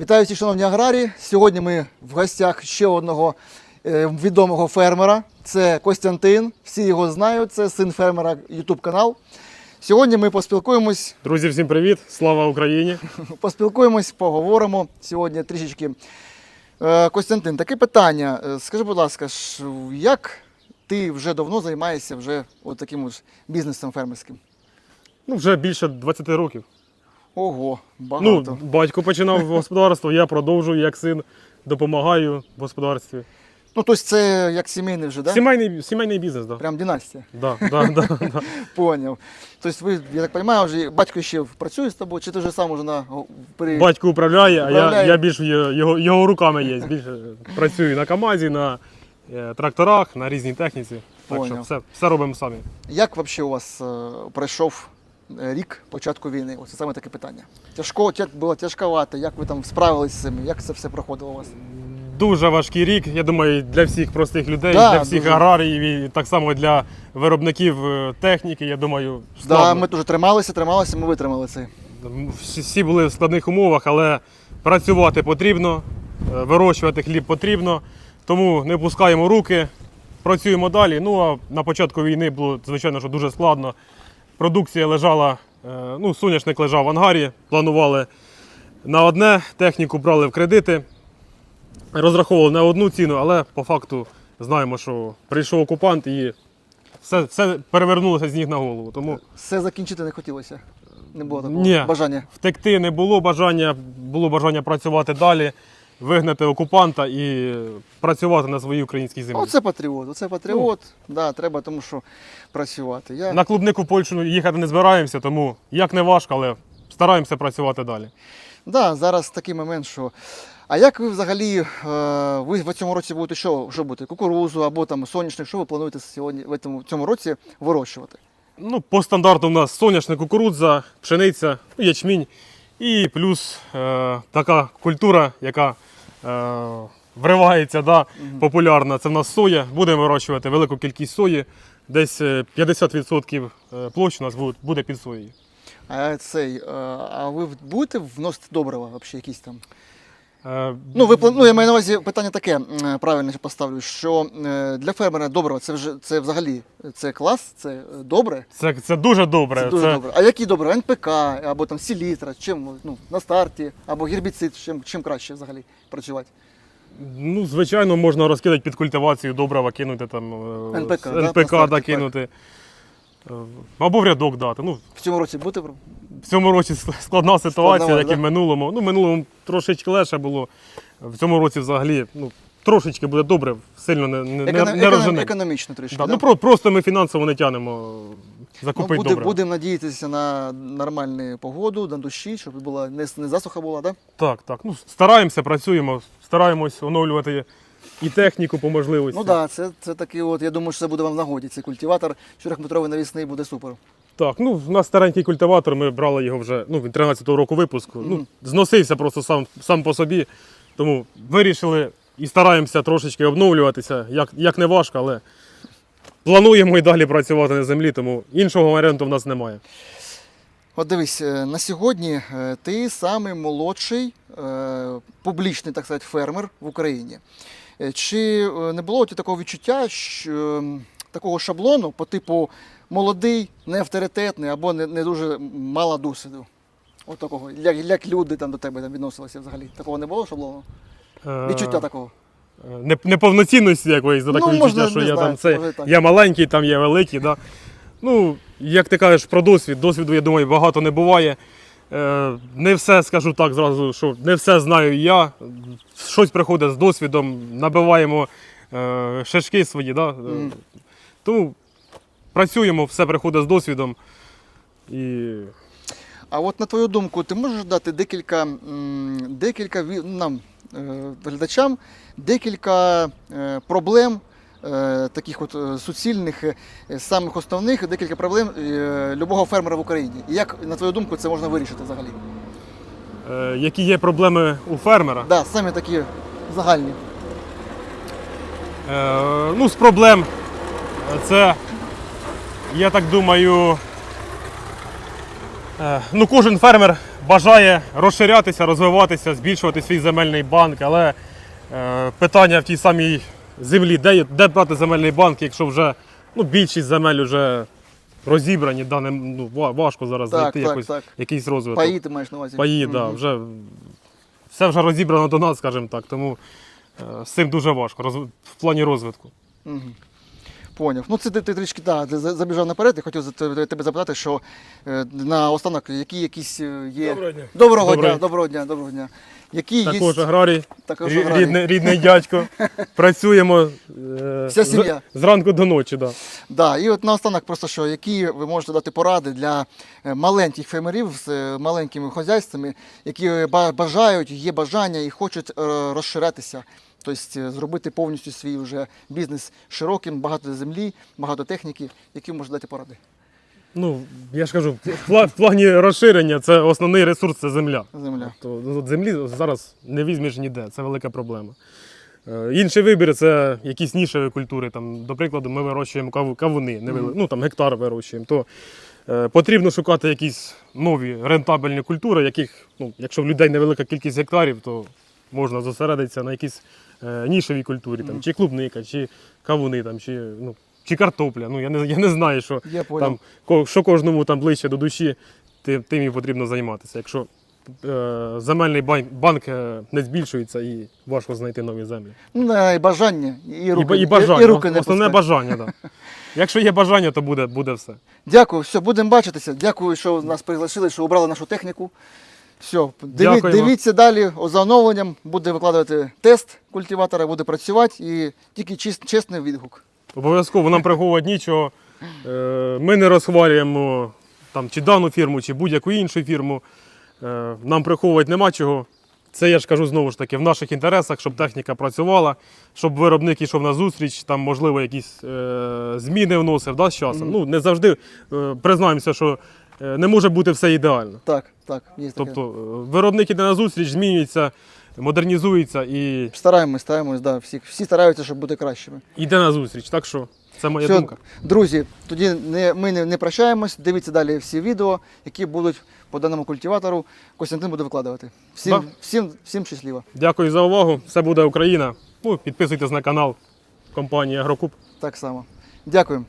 Вітаю всіх, шановні аграрії. Сьогодні ми в гостях ще одного е, відомого фермера. Це Костянтин. Всі його знають. Це син фермера YouTube канал. Сьогодні ми поспілкуємось, Друзі, всім привіт! Слава Україні! поспілкуємось, поговоримо сьогодні трішечки. Е, Костянтин, таке питання. Е, Скажи, будь ласка, як ти вже давно займаєшся вже от таким ось бізнесом фермерським? Ну, вже більше 20 років. Ого, Ну, батько починав господарство, я продовжую як син, допомагаю в господарстві. Ну, тобто це як сімейний вже, да? Сімейний, сімейний бізнес, так. Да. Прям династія. Да, да, да, да. Поняв. Тобто ви, я так розумію, вже батько ще працює з тобою, чи ти вже сам уже на при... Батько управляє, а я, Управляє. я більш є- його, його руками є. Більше працюю на КАМАЗі, на е, тракторах, на різній техніці. Так що все, все робимо самі. Як взагалі у вас е, пройшов рік початку війни? Оце саме таке питання. Тяжко, було тяжковато, як ви там справились з цим, як це все проходило у вас? Дуже важкий рік, я думаю, для всіх простих людей, Да, для всіх дуже. аграріїв і так само для виробників е, техніки. Я думаю, Да, ми теж трималися, трималися, ми витримали це. Всі всі були в складних умовах, але працювати потрібно, е, вирощувати хліб потрібно. Тому не пускаємо руки, працюємо далі. Ну а на початку війни було, звичайно, що дуже складно. Продукція лежала, е, ну, соняшник лежав в ангарі, планували на одне, техніку брали в кредити, розраховували на одну ціну, але по факту знаємо, що прийшов окупант і все, все перевернулося з ніг на голову. Тому Все закінчити не хотілося. Не було такого Ні. бажання. втекти не було бажання, було бажання працювати далі, вигнати окупанта і працювати на своїй українській землі. Оце патріот, оце патріот. Да, треба, тому що працювати. Я... На клубнику Польщу їхати не збираємося, тому як не важко, але стараємося працювати далі. Да, зараз такий момент, що. А як ви взагалі, е, ви в цьому році будете що, що будете? Кукурузу або там соняшник, що ви плануєте сьогодні в цьому, цьому році вирощувати? Ну, по стандарту у нас соняшник, кукурудза, пшениця, ну, ячмінь і плюс е, така культура, яка вривається, да, популярна. Це в нас соя. Будемо вирощувати велику кількість сої. Десь е, 50% е, площ у нас буде, буде під соєю. А цей, е, а ви будете вносити добрива взагалі якісь там? Е, Ну, ви ну, я маю на увазі питання таке, м, правильно поставлю, що е, для фермера добрива це вже це взагалі це клас, це е, добре. Це, це дуже добре. Це дуже добре. А які добре? НПК або там селітра, чим ну, на старті, або гербіцид, чим, чим краще взагалі працювати? Ну, звичайно, можна розкидати під культивацію добрива, кинути там е, НПК, да, НПК да, так. кинути. Е, Або в рядок дати. Ну, В цьому році будете в цьому році складна ситуація, Складнова, як і в минулому. Ну, в минулому трошечки легше було. В цьому році взагалі ну, трошечки буде добре, сильно не, не, не, Економ- не економ- економічно трішки. Да, да? Ну, про, просто ми фінансово не тягнемо Ну, закупити буде, добре. будемо надіятися на нормальну погоду, на дощі, щоб була не, не засуха була, да? Так, так. Ну, стараємося, працюємо, стараємось оновлювати і техніку по можливості. Ну так, да, це, це такий от, я думаю, що це буде вам в нагоді. Цей культиватор 4-метровий навісний буде супер. Так, ну у нас старенький культиватор, ми брали його вже ну, від 13-го року випуску. Ну, зносився просто сам, сам по собі. Тому вирішили і стараємося трошечки обновлюватися, як, як не важко, але плануємо і далі працювати на землі, тому іншого варіанту в нас немає. От дивись, е, на сьогодні е, ти самий молодший е, публічний, так сказати, фермер в Україні. Чи не було у тебе такого відчуття, що, такого шаблону по типу молодий, неавторитетний або не, не дуже мало досвіду? От такого, як, як люди там до тебе там відносилися взагалі? Такого не було шаблону? Е, Відчуття такого? е, не- Неповноцінності якоїсь за Ну, відчуття, що я знаю, там це так. я маленький, там є великий. Да? Ну, як ти кажеш про досвід, досвіду, я думаю, багато не буває. Е, не все скажу так зразу, що не все знаю я. Щось приходить з досвідом, набиваємо е, шишки свої. Да? Мгм. Тому працюємо, все приходить з досвідом. І А от на твою думку, ти можеш дати декілька, декілька нам, е, глядачам, декілька е, проблем, е, таких от суцільних, самих основних, декілька проблем любого фермера в Україні. І як, на твою думку, це можна вирішити взагалі? які є проблеми у фермера? Да, самі такі загальні. Е, ну, з проблем це, я так думаю, е, ну, кожен фермер бажає розширятися, розвиватися, збільшувати свій земельний банк, але е, питання в тій самій землі, де, де брати земельний банк, якщо вже ну, більшість земель вже розібрані, да, не, ну, важко зараз Так, знайти так, якось, так. якийсь розвиток. Паї ти маєш на увазі. Паї, да, вже все вже розібрано до нас, скажімо так. Тому е, з цим дуже важко роз, в плані розвитку. Мгм. Поняв. Ну, це ти, ти трішки да, ти забіжав наперед. Я хотів тебе запитати, що е, на останок, які якісь е, є. Доброго дня. Доброго дня, доброго дня, доброго дня. Які Також є аграрій, також рі- аграрії? рідний, рідний дядько. Працюємо е, Вся з- сім'я. зранку до ночі. Да. Да, і от наостанок, просто що, які ви можете дати поради для е, маленьких фермерів з маленькими хазяйствами, які бажають, є бажання і хочуть е, розширятися, тобто е, зробити повністю свій вже бізнес широким, багато землі, багато техніки, які можете дати поради? Ну, я ж кажу, в плані розширення це основний ресурс це земля. Земля. То, ну, землі зараз не візьмеш ніде, це велика проблема. Е, Інший вибір це якісь нішеві культури. Там, до прикладу, ми вирощуємо каву- кавуни, невели- ну там гектар вирощуємо. То е, потрібно шукати якісь нові рентабельні культури, яких, ну, якщо в людей невелика кількість гектарів, то можна зосередитися на якійсь е, нішевій культурі, там, чи клубника, чи кавуни, там, чи, ну, чи картопля. Ну, я, не, я не знаю, що Я понял. там, ко- що кожному там ближче до душі, тим, тим і потрібно займатися. Якщо е, земельний банк, банк е, не збільшується і важко знайти нові землі. Ну, да, і бажання, і руки, і, і бажання. і руки не Основне пускати. бажання, так. Да. Якщо є бажання, то буде, буде все. Дякую, все, будемо бачитися. Дякую, що нас пригласили, що обрали нашу техніку. Все, диві, Дякуємо. дивіться далі о, оновленням. Буде викладувати тест культиватора, буде працювати і тільки чис- чесний відгук. Обов'язково нам приховувати нічого. Е, Ми не розхвалюємо там, чи дану фірму, чи будь-яку іншу фірму. Е, Нам приховувати нема чого. Це я ж кажу знову ж таки, в наших інтересах, щоб техніка працювала, щоб виробник йшов на зустріч, там, можливо, якісь е, зміни вносив да, з часом. Ну, не завжди е, признаємося, що не може бути все ідеально. Так, так, є таке. Тобто е, виробник іде на зустріч, змінюється, модернізується і Стараємось, стараємось, да, всі, всі стараються, щоб бути кращими. йде на зустріч. Так що це моя Все, думка. друзі, тоді не, ми не, не прощаємось. Дивіться далі всі відео, які будуть по даному культиватору. Костянтин буде викладувати. Всім, Да. всім, всім щасливо. Дякую за увагу. Все буде Україна. Ну, підписуйтесь на канал компанії Агрокуб. Так само. Дякуємо.